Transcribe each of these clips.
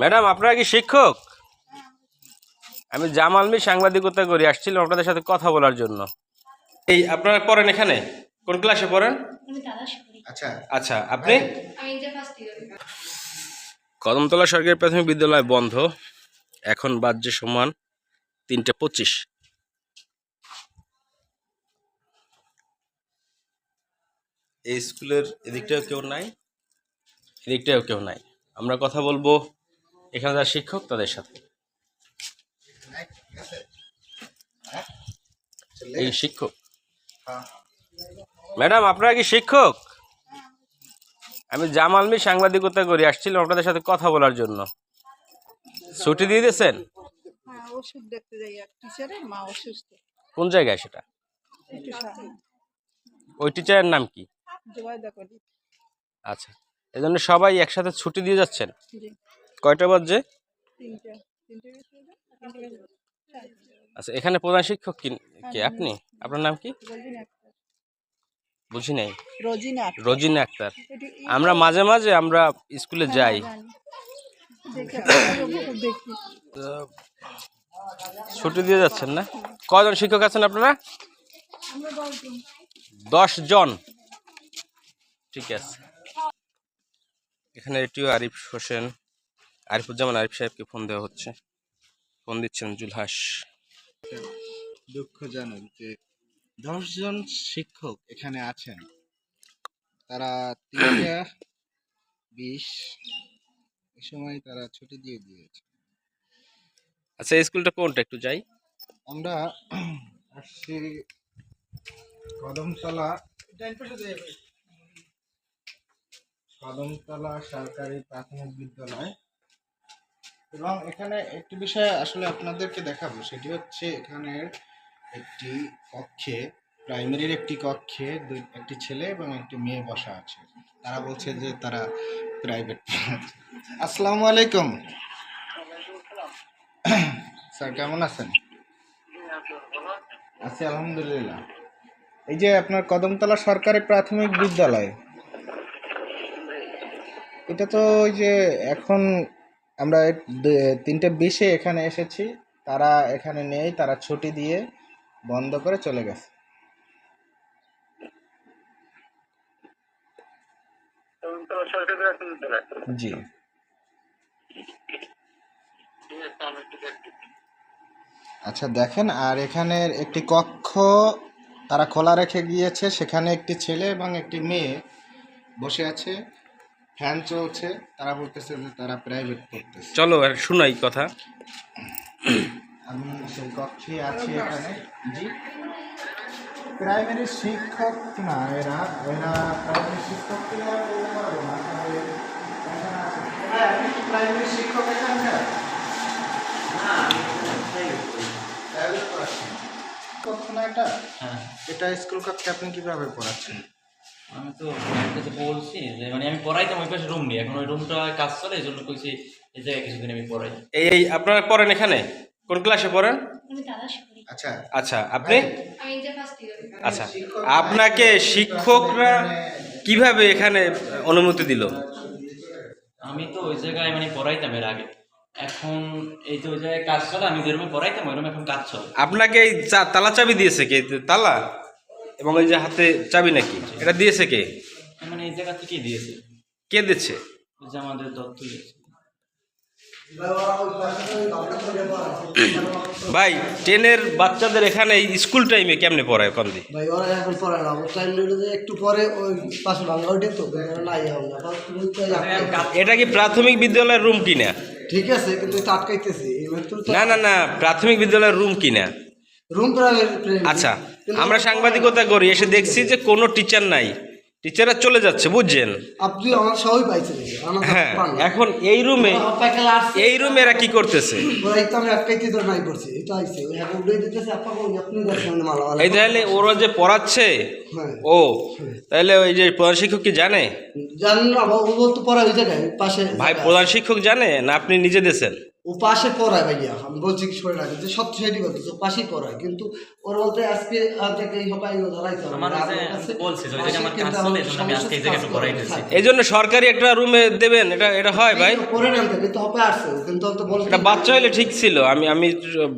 Madam আপনারা কি শিক্ষক? আমি জামাল মি সাংবাদিকতা করি আসছিলাম আপনাদের সাথে কথা বলার জন্য। এই আপনারা পড়েন এখানে? কোন ক্লাসে পড়েন? আচ্ছা। আচ্ছা আপনি? আমি ইন্টার ফার্স্ট ইয়ার কদমতলা সরকারি প্রাথমিক বিদ্যালয় বন্ধ। এখন বাজ্যে সমান তিনটে পঁচিশ। এই স্কুলের এদিকটাও কেউ নাই? এদিকটাও কেউ নাই। আমরা কথা বলব এখানে যারা শিক্ষক তাদের সাথে। এই শিক্ষক। ম্যাডাম আপনারা কি শিক্ষক? আমি জামাল মি সাংবাদিকতা করি আসছিলাম আপনাদের সাথে কথা বলার জন্য। ছুটি দিয়ে দিয়েছেন? হ্যাঁ কোন জায়গায় সেটা? ওই টিচারের নাম কি? আচ্ছা। এজন্য সবাই একসাথে ছুটি দিয়ে যাচ্ছেন? কয়টা বাজে। আচ্ছা এখানে প্রধান শিক্ষক কি কে আপনি? আপনার নাম কি? বুঝি নাই। রোজিনা আক্তার। আমরা মাঝে মাঝে আমরা স্কুলে যাই। দেখে আপনাকে দেখি ছুটি দিয়ে যাচ্ছেন না? কজন শিক্ষক আছেন আপনারা? দশ জন ঠিক আছে। এখানে এটিও আরিফ হোসেন। আরিফুজ্জামান আরিফ সাহেবকে ফোন দেওয়া হচ্ছে। ফোন দিচ্ছেন জুলহাস। দুঃখজনক যে দশজন শিক্ষক এখানে আছেন। তারা তিনটা বিশ এ সময় তারা ছুটি দিয়ে দিয়েছে। আচ্ছা স্কুলটা কোনটা? একটু যাই। আমরা আসছি কদমতলা। কদমতলা সরকারি প্রাথমিক বিদ্যালয়। এবং এখানে একটি বিষয় আসলে আপনাদেরকে দেখাবো, সেটি হচ্ছে এখানের একটি কক্ষে প্রাইমারির একটি কক্ষে দুই, একটি ছেলে এবং একটি মেয়ে বসা আছে। তারা বলছে যে তারা প্রাইভেট আসসালামু আলাইকুম। স্যার, কেমন আছেন? আছি আলহামদুলিল্লাহ। এই যে আপনার কদমতলা সরকারি প্রাথমিক বিদ্যালয়, এটা তো ওই যে এখন আমরা তিনটে বিশে এখানে এসেছি। তারা এখানে নেই তারা ছুটি দিয়ে বন্ধ করে চলে গেছে। জি। আচ্ছা দেখেন আর এখানের একটি কক্ষ তারা খোলা রেখে গিয়েছে। সেখানে একটি ছেলে এবং একটি মেয়ে বসে আছে। ফ্যান চলছে তারা বলতেছে যে তারা প্রাইভেট পড়তেছে চলো আর শোনাই কথা। আমি সেই কক্ষে আছি এখানে। জি। প্রাইমারি শিক্ষক না এরা এরা প্রাইমারি শিক্ষক কিনা বলতে পারব না তবে হ্যাঁ, আপনি কি প্রাইমারি শিক্ষক এখানকার না এটা? এটা স্কুল কক্ষে আপনি কীভাবে পড়াচ্ছেন? আমি তো কাছে বলছি যে মানে আমি পড়াইতাম ওই পাশে রুম নিয়ে এখন ওই রুমটা কাজ চলে এই জন্য কইছি এই জায়গায় কিছুদিন আমি পড়াই। এই এই আপনারা পড়েন এখানে? কোন ক্লাসে পড়েন? আচ্ছা। আচ্ছা আপনি? আমি ইন্টার ফার্স্ট ইয়ার আচ্ছা আপনাকে শিক্ষকরা কীভাবে এখানে অনুমতি দিল? আমি তো ওই জায়গায় মানে পড়াইতাম এর আগে। এখন এই যে ওই জায়গায় কাজ চলে আমি যেরকম পড়াইতাম ওই রুমে এখন কাজ চলে। আপনাকে এই চা- তালা চাবি দিয়েছে কে? তালা? এবং এই যে হাতে চাবি নাকি? এটা দিয়েছে কে? মানে এই জায়গা থেকেই দিয়েছে। কে দিচ্ছে? ওই যে আমাদের দত্ত ভাই টেনের বাচ্চাদের এখানে স্কুল টাইমে কেমনে পড়ায় কন্দি ভাই ওরা এখন পরে না। আমার টাইম একটু পরে ওই পাশে ভাঙা উঠে তো নাই হবে না বাস তুমি তো এক- এটা কি প্রাথমিক বিদ্যালয়ের রুম কিনা? ঠিক আছে কিন্তু এটা আটকাইতেছে। এই মাত্র না না না প্রাথমিক বিদ্যালয়ের রুম কিনা? রুম প্রাইভেট আচ্ছা। আমরা সাংবাদিকতা করি এসে দেখছি যে কোনো টিচার নাই। টিচাররা চলে যাচ্ছে বুঝছেন? আপনি আমার সবাই পাইছে দেখি আমার তো হ্যাঁ এখন এই রুমে এই রুমে এরা কি করতেছে? এই তাহলে ওরা যে পড়াচ্ছে? হ্যাঁ। ও তাহলে ওই যে প্রধান শিক্ষক কি জানে? জানেন না ও তো পড়া ওই জায়গায় পাশে ভাই প্রধান শিক্ষক জানে না আপনি নিজে দিয়েছেন ও পাশে পড়ায় ভাইয়া আমি বলছি কি না যে সত্য সেটি বলতেছে ও পাশেই পড়ায় কিন্তু ওর বলতে আজকে আহ, থেকে এই হপাই ধরাইতে হবে আমার কাছে বলছি যে আমার কিন্তু কাজ আমি আজকে এই একটু সমস্যা পড়াইতেছি। থাকে। এই জন্য সরকারি একটা রুমে দেবেন এটা এটা হয় ভাই? পরে নেন তো, কিন্তু হপায় আসছে কিন্তু অত বলতে এটা বাচ্চা হলে ঠিক ছিল আমি আমি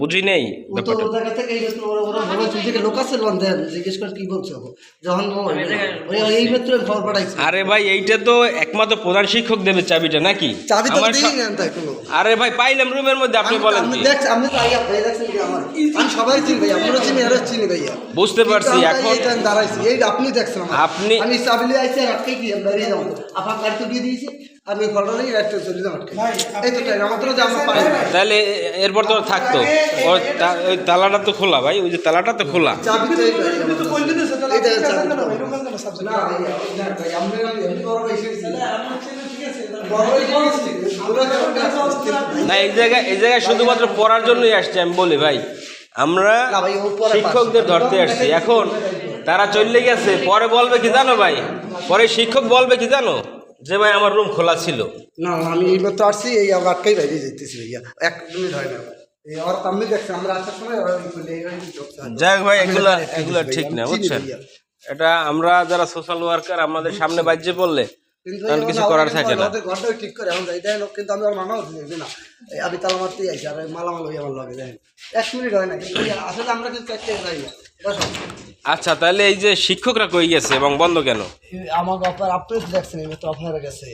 বুঝি নেই ও তো ওর জায়গা থেকে এই ওরা ওরা তুই থেকে লোক আছে লোন দেন জিজ্ঞেস করে কি বলছে ও। যখন এই ওই এই মাত্র খবর পাঠাইছে। আরে ভাই এইটা তো একমাত্র প্রধান শিক্ষক দেবে চাবিটা নাকি? চাবি তো দিই সব- কোনো আরে ভাই পাইলাম রুমের মধ্যে আপনি বলেন আমি তো আইয়া ভাই দেখছেন কি আমার। আমি সবাই চিনি ভাই আপনারও চিনি আরও চিনি ভাইয়া। বুঝতে পারছি আমরা এখন দাঁড়াইছি। এই আপনি দেখছেন আপনি- আমি চাবিলি আইছি আটকে কি আমরা বেরিয়ে যাব। আপনার গাড়ি তো দিয়ে দিয়েছি আমি চলে যাব আটকে। এই তো টাইম আমার তো যে আমার পাই তাহলে এরপর তো থাকতো। ওই তালাটা তো খোলা ভাই ওই যে তালাটা তো খোলা। চাবি তো এই আমার দেখেন চাবি। না ওই ভাই, আমরা এমনি বড় এসেছি। না এই জায়গায় এই জায়গায় শুধুমাত্র পড়ার জন্যই আসছে আমি বলি ভাই। আমরা শিক্ষকদের ধরতে আসছি। এখন তারা চলে গেছে পরে বলবে কি জানো ভাই? পরে শিক্ষক বলবে কি জানো? যে ভাই আমার রুম খোলা ছিল। না আমি এই মাত্র আসছি এই আটকাই বাইরে যেতেছি ভাইয়া। এক মিনিট হয় না। যাই হোক ভাই এগুলা এগুলা ঠিক না বুঝছেন? এটা আমরা যারা সোশ্যাল ওয়ার্কার আমাদের সামনে বাজ্যে পড়লে কিন্তু কিছু করার থাকে না। ওদের ঠিক করে এখন যাই দেখেন কিন্তু আমি আর মানাও দিই না। আমি তালা মারতেই আইছি আর এই মালামাল হয়ে আমার লগে দেখেন। এক মিনিট হয় না কিন্তু আসলে আমরা কিন্তু চারটে যাই না। আচ্ছা তাহলে এই যে শিক্ষকরা কই গেছে এবং বন্ধ কেন? আমার অফার আপনি দেখছেন এই মাত্র অফারে গেছে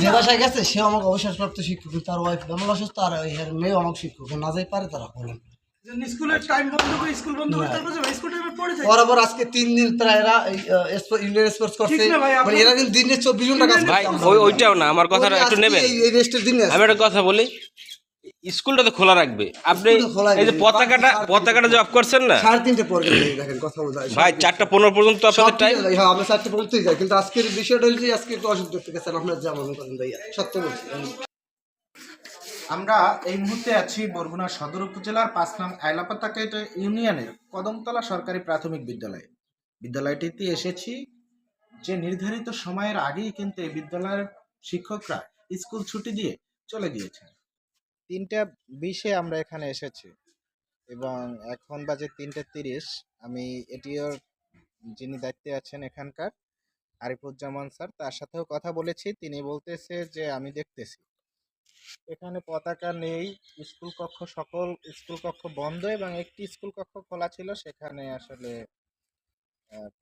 যে বাসায় গেছে সে আমাকে অবিশ্বাসপ্রাপ্ত শিক্ষক তার ওয়াইফ অসুস্থ আর মেয়ে অনেক শিক্ষক না যাই পারে তারা বলেন। স্কুলের টাইম বন্ধ করে স্কুল বন্ধ করে তারপর স্কুল টাইমে পড়ে যায় বরাবর আজকে তিন দিন প্রায় এরা এই ইন্ডিয়ান স্পোর্টস করছে। মানে এরা দিনে চব্বিশ ঘণ্টা কাজ ভাই ওই ওইটাও না আমার কথাটা একটু নেবেন। এই- রেস্টের দিনে আমি একটা কথা বলি স্কুলটা তো খোলা রাখবে। আপনি এই যে পতাকাটা পতাকাটা যে অফ করছেন না? সাড়ে তিনটে পর দেখেন কথা বলতে ভাই চারটা পনেরো পর্যন্ত আপনাদের টাইম ভাই, হ্যাঁ আমরা চারটে পর্যন্তই যাই কিন্তু আজকের বিষয়টা হচ্ছে যে আজকে একটু দেখতে গেছেন আপনার যেমন করেন ভাইয়া সত্য বলছি। আমরা এই মুহূর্তে আছি বরগুনা সদর উপজেলার পাঁচ নং আইলাপাতাকেট ইউনিয়নের কদমতলা সরকারি প্রাথমিক বিদ্যালয়ে। বিদ্যালয়টিতে এসেছি। যে নির্ধারিত সময়ের আগেই কিন্তু এই বিদ্যালয়ের শিক্ষকরা স্কুল ছুটি দিয়ে চলে গিয়েছেন। তিনটা বিশে আমরা এখানে এসেছি এবং এখন বাজে তিনটে তিরিশ। আমি এটিওর যিনি দায়িত্বে আছেন এখানকার, আরিফুজ্জামান স্যার, তার সাথেও কথা বলেছি। তিনি বলতেছে যে, আমি দেখতেছি। এখানে পতাকা নেই, স্কুল কক্ষ সকল স্কুল কক্ষ বন্ধ এবং একটি স্কুল কক্ষ খোলা ছিল, সেখানে আসলে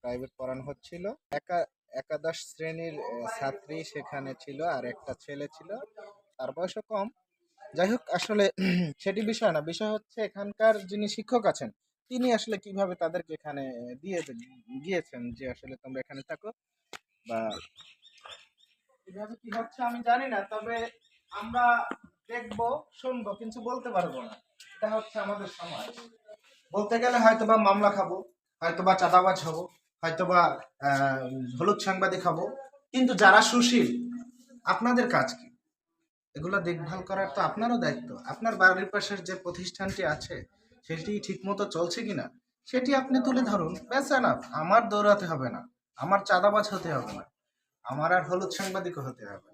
প্রাইভেট পড়ানো হচ্ছিল। একা, একাদশ শ্রেণির ছাত্রী সেখানে ছিল আর একটা ছেলে ছিল, তার বয়সও কম। যাই হোক, আসলে সেটি বিষয় না, বিষয় হচ্ছে এখানকার যিনি শিক্ষক আছেন, তিনি আসলে কীভাবে তাদেরকে এখানে দিয়ে গিয়েছেন যে আসলে তোমরা এখানে থাকো বা কীভাবে কি হচ্ছে আমি জানি না, তবে আমরা দেখব, শুনব, কিন্তু বলতে পারব না। এটা হচ্ছে আমাদের সমাজ। বলতে গেলে হয়তো বা মামলা খাব হয়তো বা চাঁদাবাজ হব হয়তো বা হলুদ সাংবাদিক হব। কিন্তু যারা সুশীল, আপনাদের কাজ কি? এগুলো দেখভাল করার তো আপনারও দায়িত্ব। আপনার বাড়ির পাশের যে প্রতিষ্ঠানটি আছে, সেটি ঠিকমতো চলছে কিনা, সেটি আপনি তুলে ধরুন। ব্যাস না আমার দৌড়াতে হবে না। আমার চাঁদাবাজ হতে হবে না। আমার আর হলুদ সাংবাদিকও হতে হবে না।